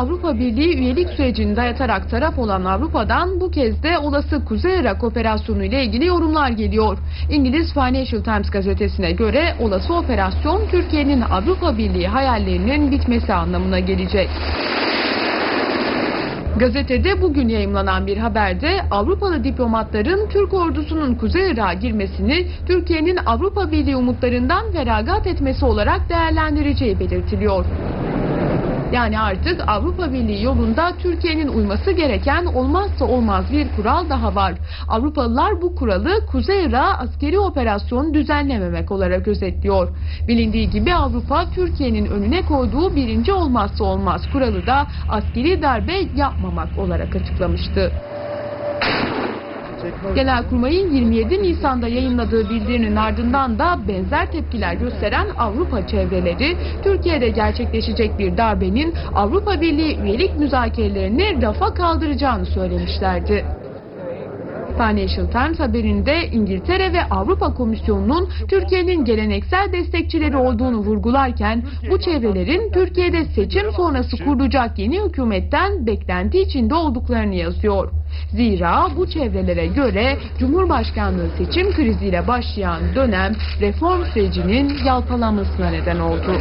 Avrupa Birliği üyelik sürecini dayatarak taraf olan Avrupa'dan bu kez de olası Kuzey Irak operasyonu ile ilgili yorumlar geliyor. İngiliz Financial Times gazetesine göre olası operasyon Türkiye'nin Avrupa Birliği hayallerinin bitmesi anlamına gelecek. Gazetede bugün yayımlanan bir haberde Avrupalı diplomatların Türk ordusunun Kuzey Irak'a girmesini Türkiye'nin Avrupa Birliği umutlarından feragat etmesi olarak değerlendireceği belirtiliyor. Yani artık Avrupa Birliği yolunda Türkiye'nin uyması gereken olmazsa olmaz bir kural daha var. Avrupalılar bu kuralı Kuzey Irak'a askeri operasyon düzenlememek olarak özetliyor. Bilindiği gibi Avrupa Türkiye'nin önüne koyduğu birinci olmazsa olmaz kuralı da askeri darbe yapmamak olarak açıklamıştı. Genelkurmay'ın 27 Nisan'da yayınladığı bildirinin ardından da benzer tepkiler gösteren Avrupa çevreleri Türkiye'de gerçekleşecek bir darbenin Avrupa Birliği üyelik müzakerelerini rafa kaldıracağını söylemişlerdi. Financial Times haberinde İngiltere ve Avrupa Komisyonu'nun Türkiye'nin geleneksel destekçileri olduğunu vurgularken bu çevrelerin Türkiye'de seçim sonrası kurulacak yeni hükümetten beklenti içinde olduklarını yazıyor. Zira bu çevrelere göre Cumhurbaşkanlığı seçim kriziyle başlayan dönem reform sürecinin yalpalanmasına neden oldu.